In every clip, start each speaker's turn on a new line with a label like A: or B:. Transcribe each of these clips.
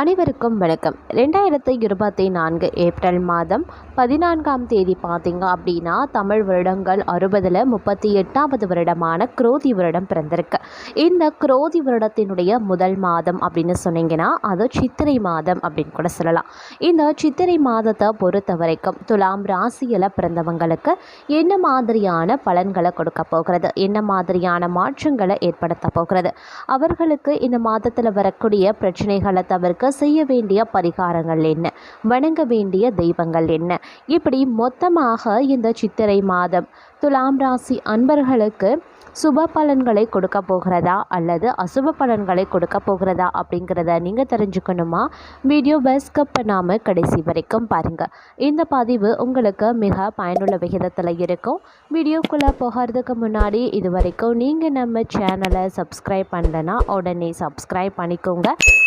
A: அனைவருக்கும் வணக்கம். ரெண்டாயிரத்தி இருபத்தி நான்கு ஏப்ரல் மாதம் பதினான்காம் தேதி பார்த்தீங்க அப்படின்னா தமிழ் வருடங்கள் அறுபதில் முப்பத்தி எட்டாவது வருடமான குரோதி வருடம் பிறந்திருக்கு. இந்த குரோதி வருடத்தினுடைய முதல் மாதம் அப்படின்னு சொன்னீங்கன்னா அது சித்திரை மாதம் அப்படின்னு கூட சொல்லலாம். இந்த சித்திரை மாதத்தை பொறுத்த வரைக்கும் துலாம் ராசியில் பிறந்தவங்களுக்கு என்ன மாதிரியான பலன்களை கொடுக்க போகிறது? என்ன மாதிரியான மாற்றங்களை ஏற்படுத்த போகிறது? அவர்களுக்கு இந்த மாதத்தில் வரக்கூடிய பிரச்சனைகளை தவிர்க்க செய்ய வேண்டிய பரிகாரங்கள் என்ன? வணங்க வேண்டிய தெய்வங்கள் என்ன? இப்படி மொத்தமாக இந்த சித்திரை மாதம் துலாம் ராசி அன்பர்களுக்கு சுப பலன்களை கொடுக்க போகிறதா? அல்லது அசுப பலன்களை கொடுக்க போகிறதா? அப்படிங்கிறத நீங்கள் தெரிஞ்சுக்கணுமா? வீடியோ பெஸ்கப் பண்ணாமல் கடைசி வரைக்கும் பாருங்கள் இந்த பதிவு உங்களுக்கு மிக பயனுள்ள விகிதத்தில் இருக்கும். வீடியோக்குள்ளே போகிறதுக்கு முன்னாடி இது வரைக்கும் நீங்கள் நம்ம சேனலை சப்ஸ்கிரைப் பண்ணலன்னா உடனே சப்ஸ்கிரைப் பண்ணிக்கோங்க.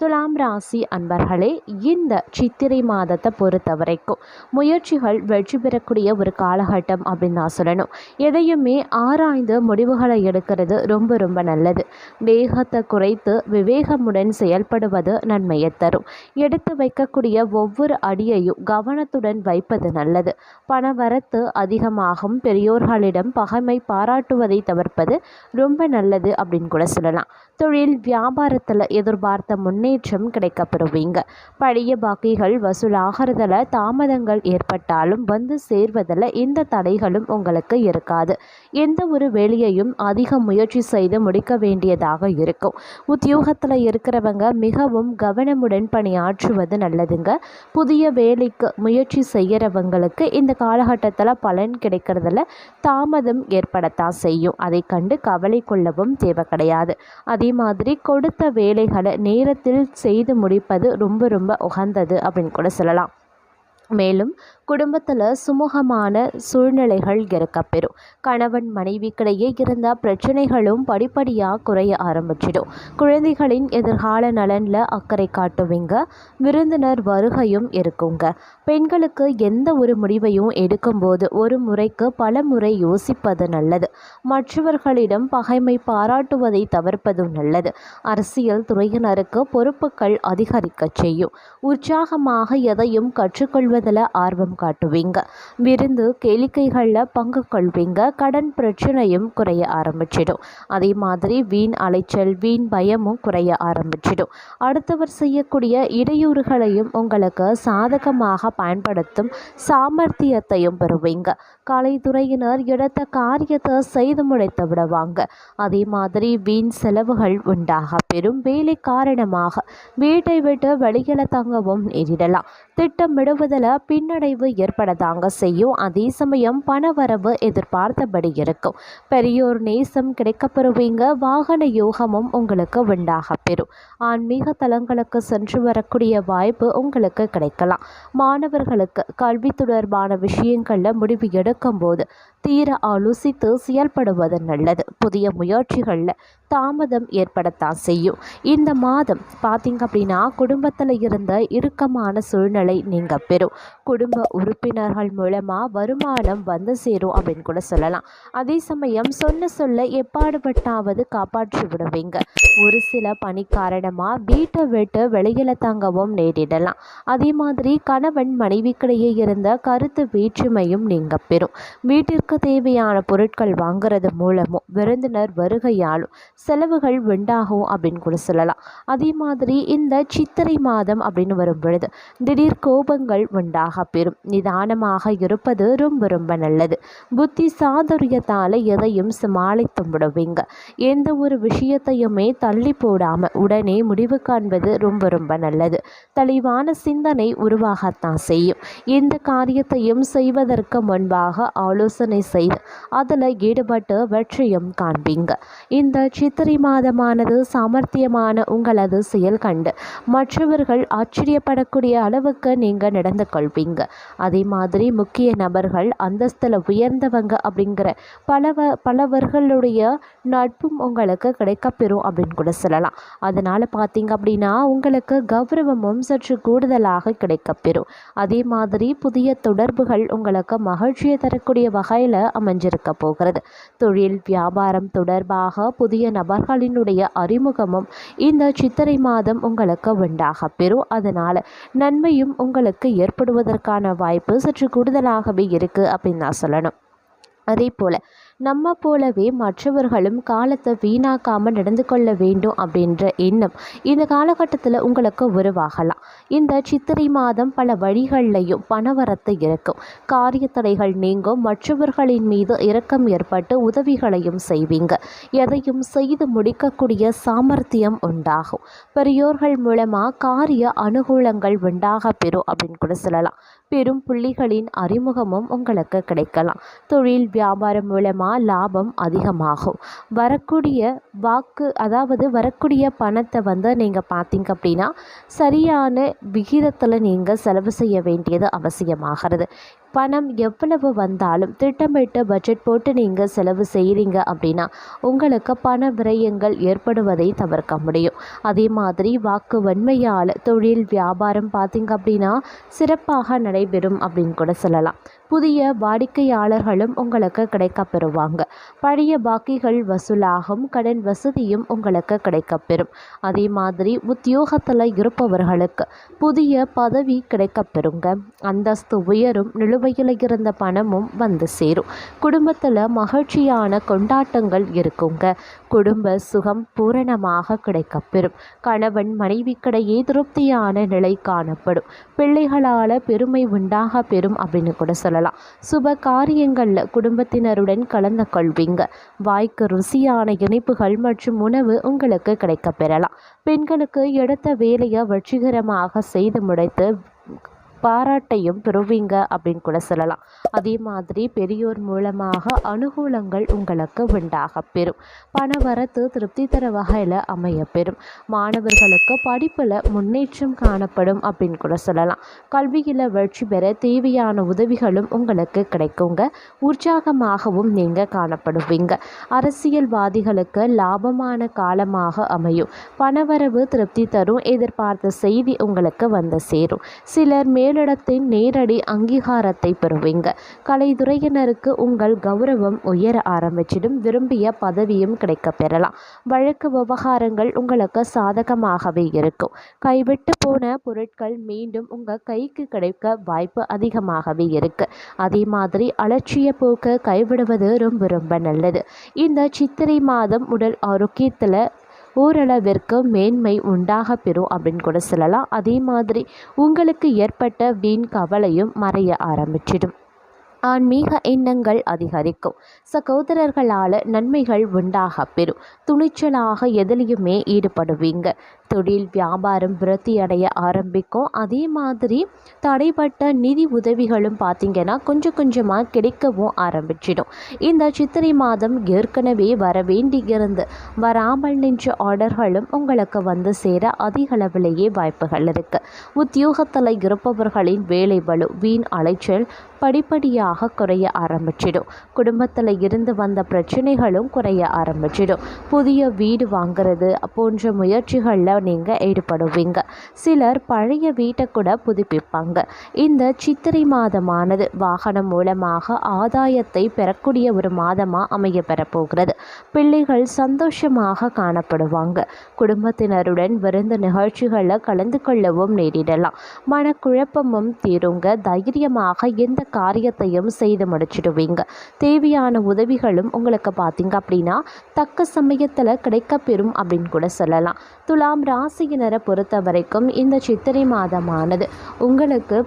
A: துலாம் ராசி அன்பர்களே இந்த சித்திரை மாதத்தை பொறுத்த வரைக்கும் முயற்சிகள் வெற்றி பெறக்கூடிய ஒரு காலகட்டம் அப்படின்னு நான் சொல்லணும். எதையுமே ஆராய்ந்து முடிவுகளை எடுக்கிறது ரொம்ப ரொம்ப நல்லது. வேகத்தை குறைத்து விவேகமுடன் செயல்படுவது நன்மையை தரும். எடுத்து வைக்கக்கூடிய ஒவ்வொரு அடியையும் கவனத்துடன் வைப்பது நல்லது. பணவரத்து அதிகமாகும். பெரியோர்களிடம் பகைமை பாராட்டுவதை தவிர்ப்பது ரொம்ப நல்லது அப்படின்னு கூட சொல்லலாம். தொழில் வியாபாரத்தில் எதிர்பார்த்த முன்னே முன்னேற்றம் கிடைக்கப்பெறுவீங்க பழைய பாக்கிகள் வசூலாகிறதுல தாமதங்கள் ஏற்பட்டாலும் வந்து சேர்வதில் எந்த தடைகளும் உங்களுக்கு இருக்காது. எந்த ஒரு வேலையையும் அதிக முயற்சி செய்து முடிக்க வேண்டியதாக இருக்கும். உத்தியோகத்தில் இருக்கிறவங்க மிகவும் கவனமுடன் பணியாற்றுவது நல்லதுங்க. புதிய வேலைக்கு முயற்சி செய்கிறவங்களுக்கு இந்த காலகட்டத்தில் பலன் கிடைக்கிறதுல தாமதம் ஏற்படத்தான் செய்யும். அதை கண்டு கவலை கொள்ளவும் தேவை கிடையாது. அதே மாதிரி கொடுத்த வேலைகளை நேரத்தில் செய்து முடிப்பது ரொம்ப ரொம்ப உகந்தது அப்படின்னு கூட சொல்லலாம். மேலும் குடும்பத்தில் சுமூகமான சூழ்நிலைகள் இருக்கப்பெறும். கணவன் மனைவிக்கிடையே இருந்த பிரச்சனைகளும் படிப்படியாக குறைய ஆரம்பிச்சிடும். குழந்தைகளின் எதிர்கால நலனில் அக்கறை காட்டுவீங்க விருந்தினர் வருகையும் இருக்குங்க. பெண்களுக்கு எந்த ஒரு முடிவையும் எடுக்கும்போது ஒரு முறைக்கு பல முறை யோசிப்பது நல்லது. மற்றவர்களிடம் பகைமை பாராட்டுவதை தவிர்ப்பதும் நல்லது. அரசியல் துறையினருக்கு பொறுப்புகள் அதிகரிக்க செய்யும். உற்சாகமாக எதையும் கற்றுக்கொள்வது கற்றுக்கொள்வதில் ஆர்வம் காட்டுவீங்க. விருந்து கேளிக்கைகளில் பங்கு கொள்வீங்க. கடன் பிரச்சனையும் குறைய ஆரம்பிச்சிடும். அதே மாதிரி வீண் அலைச்சல் வீண் பயமும் குறைய ஆரம்பிச்சிடும். அடுத்தவர் செய்யக்கூடிய இடையூறுகளையும் உங்களுக்கு சாதகமாக பயன்படுத்தும் சாமர்த்தியத்தையும் பெறுவீங்க. கலைத்துறையினர் எடுத்த காரியத்தை செய்து முடித்து விடுவாங்க. அதே மாதிரி வீண் செலவுகள் உண்டாக பெறும் வேலை காரணமாக வீட்டை விட்டு வெளியில் தங்கவும் நேரிடலாம். திட்டமிடுவதில் பின்னடைவு ஏற்படதாங்க செய்யும். அதே சமயம் பணவரவு எதிர்பார்த்தபடி இருக்கும். பெரியோர் நேசம் கிடைக்கப்பெறுவீங்க. வாகன யோகமும் உங்களுக்கு உண்டாக பெறும். ஆன்மீக தலங்களுக்கு சென்று வரக்கூடிய வாய்ப்பு உங்களுக்கு கிடைக்கலாம். மாணவர்களுக்கு கல்வி தொடர்பான விஷயங்களில் முடிவு எடுக்கும்போது தீர ஆலோசித்து செயல்படுவது நல்லது. புதிய முயற்சிகளில் தாமதம் ஏற்படத்தான் செய்யும். இந்த மாதம் பார்த்திங்க அப்படின்னா குடும்பத்தில் இருந்த இறுக்கமான சூழ்நிலை நீங்கள் பெறும். குடும்ப உறுப்பினர்கள் மூலமாக வருமானம் வந்து சேரும் அப்படின்னு கூட சொல்லலாம். அதே சமயம் சொன்ன சொல்ல எப்பாடுபட்டாவது காப்பாற்றி விடுவீங்க. ஒரு சில பணி காரணமாக வீட்டை விட்டு வெளியில் தங்கவும் நேரிடலாம். அதே மாதிரி கணவன் மனைவிக்கிடையே இருந்த கருத்து வேற்றுமையும் நீங்கள் பெறும். வீட்டிற்கு தேவையான பொருட்கள் வாங்குறது மூலமும் விருந்தினர் வருகையாலும் செலவுகள் உண்டாகும் அப்படின்னு கூட சொல்லலாம். அதே மாதிரி இந்த சித்திரை மாதம் அப்படின்னு வரும் பொழுது திடீர் கோபங்கள் உண்டாக பெறும். நிதானமாக இருப்பது ரொம்ப ரொம்ப நல்லது. புத்தி சாதுரியத்தால் எதையும் சமாளித்து விடுவீங்க. எந்த ஒரு விஷயத்தையுமே தள்ளி போடாமல் உடனே முடிவு காண்பது ரொம்ப ரொம்ப நல்லது. தெளிவான சிந்தனை உருவாகத்தான் செய்யும். எந்த காரியத்தையும் செய்வதற்கு முன்பாக ஆலோசனை செய்து அதில் ஈடுபட்டு வெற்றியும் காண்பீங்க. இந்த சித்திரை மாதமானது சாமர்த்தியமான உங்களது செயல் கண்டு மற்றவர்கள் ஆச்சரியப்படக்கூடிய அளவுக்கு நீங்கள் நடந்து கொள்வீங்க அதே மாதிரி முக்கிய நபர்கள் அந்தஸ்தில் உயர்ந்தவங்க அப்படிங்கிற பலவ பலவர்களுடைய நட்பும் உங்களுக்கு கிடைக்கப்பெறும் அப்படின்னு கூட சொல்லலாம். அதனால் பார்த்தீங்க அப்படின்னா உங்களுக்கு கௌரவமும் சற்று கூடுதலாக கிடைக்கப்பெறும். அதே மாதிரி புதிய தொடர்புகள் உங்களுக்கு மகிழ்ச்சியை தரக்கூடிய வகையில் அமைஞ்சிருக்க போகிறது. தொழில் வியாபாரம் தொடர்பாக புதிய நபர்களினுடைய அறிமுகமும் இந்த சித்திரை மாதம் உங்களுக்கு உண்டாக பெறும். அதனால் நன்மையும் உங்களுக்கு ஏற்படுவதற்கான வாய்ப்பு சற்று கூடுதலாகவே இருக்குது அப்படின்னு நான் சொல்லணும். அதே போல் நம்ம போலவே மற்றவர்களும் காலத்தை வீணாக்காமல் நடந்து கொள்ள வேண்டும் அப்படின்ற எண்ணம் இந்த காலகட்டத்தில் உங்களுக்கு உருவாகலாம். இந்த சித்திரை மாதம் பல வழிகள்லையும் பணவரத்து இருக்கும். காரிய தடைகள் நீங்கும். மற்றவர்களின் மீது இரக்கம் ஏற்பட்டு உதவிகளையும் செய்வீங்க. எதையும் செய்து முடிக்கக்கூடிய சாமர்த்தியம் உண்டாகும். பெரியோர்கள் மூலமாக காரிய அனுகூலங்கள் உண்டாக பெறும் அப்படின்னு கூட சொல்லலாம். பெரும் புள்ளிகளின் அறிமுகமும் உங்களுக்கு கிடைக்கலாம். தொழில் வியாபாரம் மூலமாக லாபம் அதிகமாகும். வரக்கூடிய வாக்கு அதாவது வரக்கூடிய பணத்தை வந்து நீங்கள் பார்த்தீங்க அப்படின்னா சரியான விகிதத்தில் நீங்கள் செலவு செய்ய வேண்டியது அவசியமாகிறது. பணம் எவ்வளவு வந்தாலும் திட்டமிட்டு பட்ஜெட் போட்டு நீங்கள் செலவு செய்கிறீங்க அப்படின்னா உங்களுக்கு பண விரயங்கள் ஏற்படுவதை தவிர்க்க முடியும். அதே மாதிரி வாக்கு வன்மையால் தொழில் வியாபாரம் பார்த்திங்க அப்படின்னா சிறப்பாக நடைபெறும் அப்படின்னு கூட சொல்லலாம். புதிய வாடிக்கையாளர்களும் உங்களுக்கு கிடைக்கப் பெறுவாங்க பழைய பாக்கிகள் வசூலாகும் கடன் வசதியும் உங்களுக்கு கிடைக்கப்பெறும். அதே மாதிரி உத்தியோகத்தில் இருப்பவர்களுக்கு புதிய பதவி கிடைக்கப்பெறுங்க. அந்தஸ்து உயரும் நிலுவையில் இருந்த பணமும் வந்து சேரும். குடும்பத்தில் மகிழ்ச்சியான கொண்டாட்டங்கள் இருக்குங்க. குடும்ப சுகம் பூரணமாக கிடைக்கப்பெறும். கணவன் மனைவிக்கிடையே திருப்தியான நிலை காணப்படும். பிள்ளைகளால் பெருமை உண்டாக பெறும் அப்படின்னு கூட சொல்லலாம். சுப காரியங்களில் குடும்பத்தினருடன் கலந்து கொள்வீங்க. வாய்க்கு ருசியான இனிப்புகள் மற்றும் உணவு உங்களுக்கு கிடைக்கப்பெறலாம். பெண்களுக்கு எடுத்த வேலையை வெற்றிகரமாக செய்து முடித்து பாராட்டையும் பெறுவீங்க அப்படின்னு கூட சொல்லலாம். அதே மாதிரி பெரியோர் மூலமாக அனுகூலங்கள் உங்களுக்கு உண்டாக பெறும். பணவரத்து திருப்தி தர வகையில் அமைய பெறும். மாணவர்களுக்கு படிப்பில் முன்னேற்றம் காணப்படும் அப்படின்னு கூட சொல்லலாம். கல்வியில் வெற்றி பெற தேவையான உதவிகளும் உங்களுக்கு கிடைக்குங்க. உற்சாகமாகவும் நீங்கள் காணப்படுவீங்க. அரசியல்வாதிகளுக்கு லாபமான காலமாக அமையும். பணவரவு திருப்தி தரும். எதிர்பார்த்த செய்தி உங்களுக்கு வந்து சேரும். சிலர் மேல் மேலிடத்தின் நேரடி அங்கீகாரத்தை பெறுவீங்க. கலைத்துறையினருக்கு உங்கள் கௌரவம் உயர ஆரம்பிச்சிடும். விரும்பிய பதவியும் கிடைக்க பெறலாம். வழக்கு விவகாரங்கள் உங்களுக்கு சாதகமாகவே இருக்கும். கைவிட்டு போன பொருட்கள் மீண்டும் உங்கள் கைக்கு கிடைக்க வாய்ப்பு அதிகமாகவே இருக்கு. அதே மாதிரி அலட்சிய போக்க கைவிடுவது ரொம்ப ரொம்ப நல்லது. இந்த சித்திரை மாதம் உடல் ஆரோக்கியத்தில் ஓரளவிற்கு மேன்மை உண்டாக பெறும் அப்படின்னு கூட சொல்லலாம். அதே மாதிரி உங்களுக்கு ஏற்பட்ட வீண் கவலையும் மறைய ஆரம்பிச்சிடும். ஆன்மீக எண்ணங்கள் அதிகரிக்கும். சகோதரர்களால் நன்மைகள் உண்டாக பெறும். துணிச்சலாக எதிலையுமே ஈடுபடுவீங்க. தொழில் வியாபாரம் விருத்தி அடைய ஆரம்பிக்கும். அதே மாதிரி தடைப்பட்ட நிதி உதவிகளும் பார்த்திங்கன்னா கொஞ்சம் கொஞ்சமாக கிடைக்கவும் ஆரம்பிச்சிடும். இந்த சித்திரை மாதம் ஏற்கனவே வர வேண்டியிருந்து வராமல் நின்ற ஆர்டர்களும் உங்களுக்கு வந்து சேர அதிக அளவிலேயே வாய்ப்புகள் இருக்குது உத்தியோகத்தில் இருப்பவர்களின் வேலை வலு வீண் அலைச்சல் படிப்படியாக குறைய ஆரம்பிச்சிடும். குடும்பத்தில் இருந்து வந்த பிரச்சனைகளும் குறைய ஆரம்பிச்சிடும். புதிய வீடு வாங்குறது போன்ற முயற்சிகளில் நீங்கள் ஈடுபடுவீங்க. சிலர் பழைய வீட்டை கூட புதுப்பிப்பாங்க. இந்த சித்திரை மாதமானது வாகனம் மூலமாக ஆதாயத்தை பெறக்கூடிய ஒரு மாதமாக அமைய பெறப்போகிறது. பிள்ளைகள் சந்தோஷமாக காணப்படுவாங்க. குடும்பத்தினருடன் விருந்து நிகழ்ச்சிகளில் கலந்து கொள்ளவும் நேரிடலாம். மனக்குழப்பமும் தீருங்க. தைரியமாக எந்த காரியத்தையும் செய்து முடிச்சிடுவீங்க. தேவையான உதவிகளும் உங்களுக்கு பார்த்தீங்க அப்படின்னா தக்க சமயத்தில் கிடைக்கப்பெறும் அப்படின்னு கூட சொல்லலாம். துலாம் ராசியினரை பொறுத்த வரைக்கும் இந்த சித்திரை மாதமானது உங்களுக்கு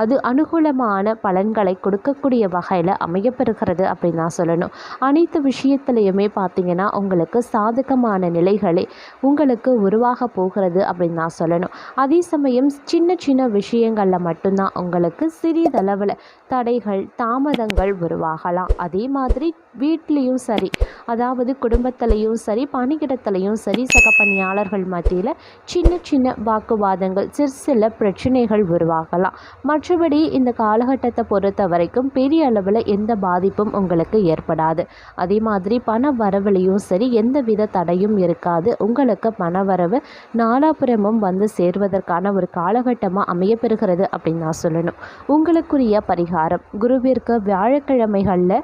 A: அது அனுகூலமான பலன்களை கொடுக்கக்கூடிய வகையில் அமையப்பெறுகிறது அப்படின்னு தான் சொல்லணும். அனைத்து விஷயத்துலையுமே பார்த்திங்கன்னா உங்களுக்கு சாதகமான நிலைகளே உங்களுக்கு உருவாக போகிறது அப்படின்னு தான் சொல்லணும். அதே சமயம் சின்ன சின்ன விஷயங்களில் மட்டும்தான் உங்களுக்கு சிறிதளவில் தடைகள் தாமதங்கள் உருவாகலாம். அதே மாதிரி வீட்லேயும் சரி அதாவது குடும்பத்திலையும் சரி பணியிடத்துலையும் சரி சக பணியாளர்கள் மத்தியில் சின்ன சின்ன வாக்குவாதங்கள் சிறு சில பிரச்சனைகள் உருவாகலாம். மற்றபடி இந்த காலகட்டத்தை பொறுத்த வரைக்கும் பெரிய அளவில் எந்த பாதிப்பும் உங்களுக்கு ஏற்படாது. அதே மாதிரி பண வரவுலையும் சரி எந்த வித தடையும் இருக்காது. உங்களுக்கு பண வரவு நாலாபுரமும் வந்து சேர்வதற்கான ஒரு காலகட்டமாக அமையப்பெறுகிறது அப்படின்னு நான் சொல்லணும். உங்களுக்குரிய பரிகாரம். குருவிற்கு வியாழக்கிழமைகளில்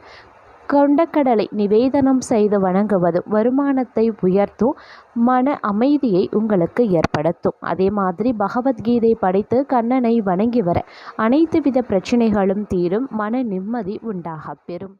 A: கொண்டக்கடலை நிவேதனம் செய்து வணங்குவது வருமானத்தை உயர்த்தும் மன அமைதியை உங்களுக்கு ஏற்படுத்தும். அதே மாதிரி பகவத்கீதை படித்து கண்ணனை வணங்கி வர அனைத்து வித பிரச்சனைகளும் தீரும் மன நிம்மதி உண்டாகப் பெறும்.